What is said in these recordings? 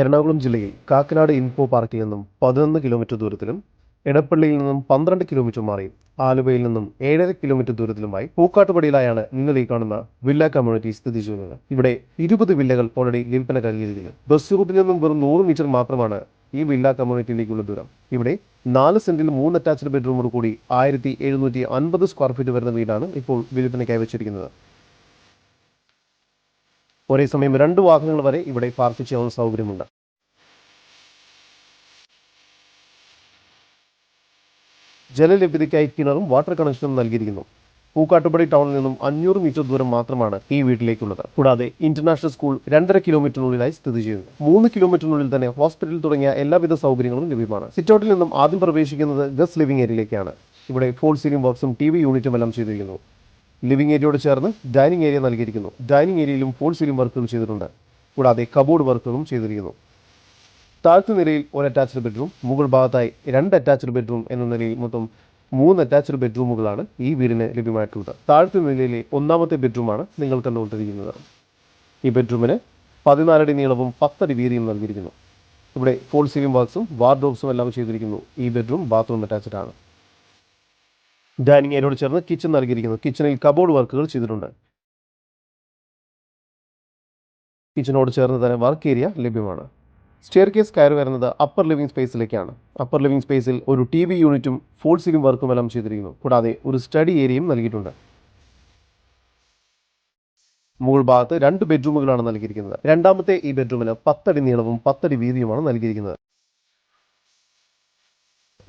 എറണാകുളം ജില്ലയിൽ കാക്കനാട് ഇൻഫോ പാർക്കിൽ നിന്നും പതിനൊന്ന് കിലോമീറ്റർ ദൂരത്തിലും എടപ്പള്ളിയിൽ നിന്നും പന്ത്രണ്ട് കിലോമീറ്റർ മാറി ആലുവയിൽ നിന്നും ഏഴര കിലോമീറ്റർ ദൂരത്തിലുമായി പൂക്കാട്ടുപടിയിലായാണ് നിങ്ങൾ ഈ കാണുന്ന വില്ല കമ്മ്യൂണിറ്റി സ്ഥിതി ചെയ്യുന്നത്. ഇവിടെ ഇരുപത് വില്ലകൾ ഓൾറെഡി വിൽപ്പന കഴിഞ്ഞിരിക്കുന്നു. ബസ് റൂട്ടിൽ നിന്നും വെറും നൂറ് മീറ്റർ മാത്രമാണ് ഈ വില്ല കമ്മ്യൂണിറ്റിയിലേക്കുള്ള ദൂരം. ഇവിടെ നാല് സെന്റിൽ മൂന്ന് അറ്റാച്ച്ഡ് ബെഡ്റൂമോട് കൂടി ആയിരത്തി എഴുന്നൂറ്റി അൻപത് സ്ക്വയർ ഫീറ്റ് വരുന്ന വീടാണ് ഇപ്പോൾ വിൽപ്പനയ്ക്കായി വെച്ചിരിക്കുന്നത്. ഒരേ സമയം രണ്ട് വാഹനങ്ങൾ വരെ ഇവിടെ പാർക്ക് ചെയ്യാവുന്ന സൗകര്യമുണ്ട്. ജലലഭ്യതയ്ക്കായി കിണറും വാട്ടർ കണക്ഷനും നൽകിയിരിക്കുന്നു. പൂക്കാട്ടുപടി ടൗണിൽ നിന്നും അഞ്ഞൂറ് മീറ്റർ ദൂരം മാത്രമാണ് ഈ വീട്ടിലേക്കുള്ളത്. കൂടാതെ ഇന്റർനാഷണൽ സ്കൂൾ രണ്ടര കിലോമീറ്ററിനുള്ളിലായി സ്ഥിതി ചെയ്യുന്നു. മൂന്ന് കിലോമീറ്ററിനുള്ളിൽ തന്നെ ഹോസ്പിറ്റൽ തുടങ്ങിയ എല്ലാവിധ സൗകര്യങ്ങളും ലഭ്യമാണ്. സിറ്റൗട്ടിൽ നിന്നും ആദ്യം പ്രവേശിക്കുന്നത് ഗസ്റ്റ് ലിവിംഗ് ഏരിയയിലേക്കാണ്. ഇവിടെ ഫോൾ സീലിംഗ് ബോക്സും ടി വി യൂണിറ്റും എല്ലാം ചെയ്തിരിക്കുന്നു. ലിവിംഗ് ഏരിയയോട് ചേർന്ന് ഡൈനിങ് ഏരിയ നൽകിയിരിക്കുന്നു. ഡൈനിങ് ഏരിയയിലും ഫോൾ സീലിംഗ് വർക്കുകൾ ചെയ്തിട്ടുണ്ട്. കൂടാതെ കബോർഡ് വർക്കുകളും ചെയ്തിരിക്കുന്നു. താഴത്തെ നിലയിൽ ഒരു അറ്റാച്ച്ഡ് ബെഡ്റൂം മുകൾ ഭാഗത്തായി രണ്ട് അറ്റാച്ച്ഡ് ബെഡ്റൂം എന്ന നിലയിൽ മൊത്തം മൂന്ന് അറ്റാച്ച്ഡ് ബെഡ്റൂമുകളാണ് ഈ വീടിന് ലഭ്യമായിട്ടുള്ളത്. താഴത്തെ നിലയിലെ ഒന്നാമത്തെ ബെഡ്റൂമാണ് നിങ്ങൾ കണ്ടുകൊണ്ടിരിക്കുന്നത് ഈ ബെഡ്റൂമിന് പതിനാലടി നീളവും പത്തടി വീതിയും നൽകിയിരിക്കുന്നു. ഇവിടെ ഫോൾ സീലിംഗ് വർക്ക്സും വാർഡ്രോബ്സും എല്ലാം ചെയ്തിരിക്കുന്നു. ഈ ബെഡ്റൂം ബാത്റൂം അറ്റാച്ച്ഡ് ആണ്. ഡൈനിങ് ഏരിയയോട് ചേർന്ന് കിച്ചൺ നൽകിയിരിക്കുന്നു. കിച്ചണിൽ കബോർഡ് വർക്കുകൾ ചെയ്തിട്ടുണ്ട്. കിച്ചനോട് ചേർന്ന് തന്നെ വർക്ക് ഏരിയ ലഭ്യമാണ്. സ്റ്റെയർ കേസ് കയറി വരുന്നത് അപ്പർ ലിവിംഗ് സ്പേസിലേക്കാണ് അപ്പർ ലിവിംഗ് സ്പേസിൽ ഒരു ടി വി യൂണിറ്റും ഫോൾ സീലിംഗ് വർക്കും എല്ലാം ചെയ്തിരിക്കുന്നു. കൂടാതെ ഒരു സ്റ്റഡി ഏരിയയും നൽകിയിട്ടുണ്ട്. മുകൾ ഭാഗത്ത് രണ്ട് ബെഡ്റൂമുകളാണ് നൽകിയിരിക്കുന്നത്. രണ്ടാമത്തെ ഈ ബെഡ്റൂമിന് പത്തടി നീളവും പത്തടി വീതിയുമാണ് നൽകിയിരിക്കുന്നത്.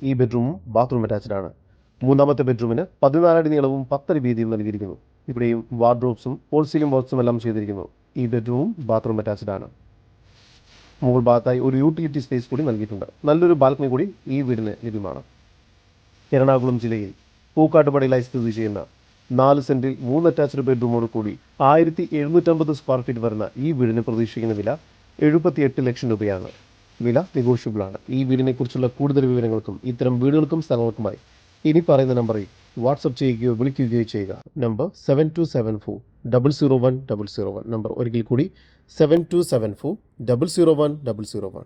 ഈ ബെഡ്റൂമും ബാത്റൂം അറ്റാച്ച്ഡ് ആണ്. മൂന്നാമത്തെ ബെഡ്റൂമിന് പതിനാലടി നീളവും പത്തടി വീതിയും നൽകിയിരിക്കുന്നു. ഇവിടെയും വാർഡ്രോബ്സും ഫോൾ സീലിംഗ് ബോക്സും എല്ലാം ചെയ്തിരിക്കുന്നു. ഈ ബെഡ്റൂമും ബാത്റൂം അറ്റാച്ച്ഡ് ആണ്. മുകൾ ഭാഗത്തായി ഒരു യൂട്ടിലിറ്റി സ്പേസ് കൂടി നൽകിയിട്ടുണ്ട്. നല്ലൊരു ബാൽക്കണി കൂടി ഈ വീടിന് ലഭ്യമാണ്. എറണാകുളം ജില്ലയിൽ പൂക്കാട്ടുപടിയിലായി സ്ഥിതി ചെയ്യുന്ന നാല് സെന്റിൽ മൂന്ന് അറ്റാച്ച്ഡ് ബെഡ്റൂമോട് കൂടി ആയിരത്തി എഴുന്നൂറ്റമ്പത് സ്ക്വയർ ഫീറ്റ് വരുന്ന ഈ വീടിന് പ്രതീക്ഷിക്കുന്ന വില എഴുപത്തിയെട്ട് ലക്ഷം രൂപയാണ്. വില നെഗോഷ്യബിൾ ആണ്. ഈ വീടിനെക്കുറിച്ചുള്ള കൂടുതൽ വിവരങ്ങൾക്കും ഇത്തരം വീടുകൾക്കും സ്ഥലങ്ങൾക്കുമായി ഇനി പറയുന്ന നമ്പറിൽ വാട്സപ്പ് ചെയ്യുകയോ വിളിക്കുകയോ ചെയ്യുക. Number seven two seven four double zero one double zero one number ഒരിക്കൽ കൂടി seven two seven four double zero one double zero one